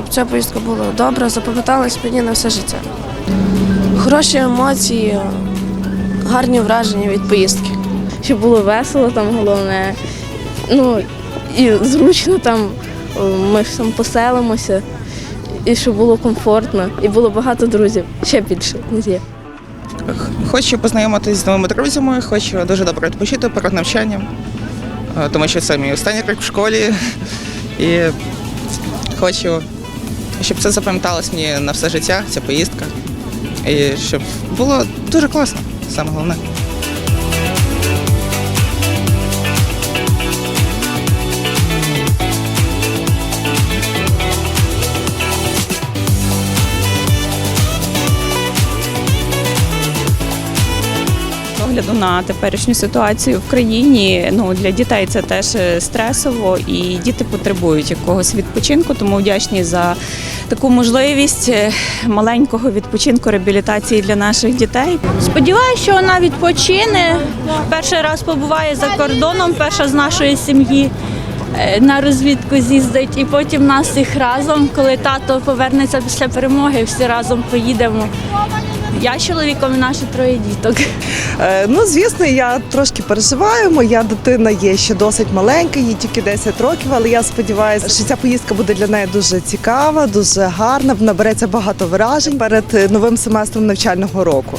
щоб ця поїздка була добра, запам'яталась мені на все життя. Хороші емоції, гарні враження від поїздки. щоб було весело там головне. Ну і зручно там ми ж там поселимося, і щоб було комфортно, і було багато друзів, ще більше ніж є. Хочу познайомитись з новими друзями, хочу дуже добре відпочити перед навчанням, е, тому що це мій останній рік в школі. І хочу, щоб це запам'яталось мені на все життя, ця поїздка. І щоб було дуже класно, саме головне. Огляду на теперішню ситуацію в країні, ну для дітей це теж е, стресово, і діти потребують якогось відпочинку, тому вдячні за таку можливість е, маленького відпочинку реабілітації для наших дітей. Сподіваюся, що вона відпочине. Перший раз побуває за кордоном, перша з нашої сім'ї е, на розвідку з'їздить. І потім нас всіх разом, коли тато повернеться після перемоги, всі разом поїдемо. Я чоловіком і наші троє діток. Е, Ну, звісно, я трошки переживаю. Моя дитина є ще досить маленька, їй тільки 10 років, але я сподіваюся, що ця поїздка буде для неї дуже цікава, дуже гарна. Набереться багато вражень перед е, новим семестром навчального року.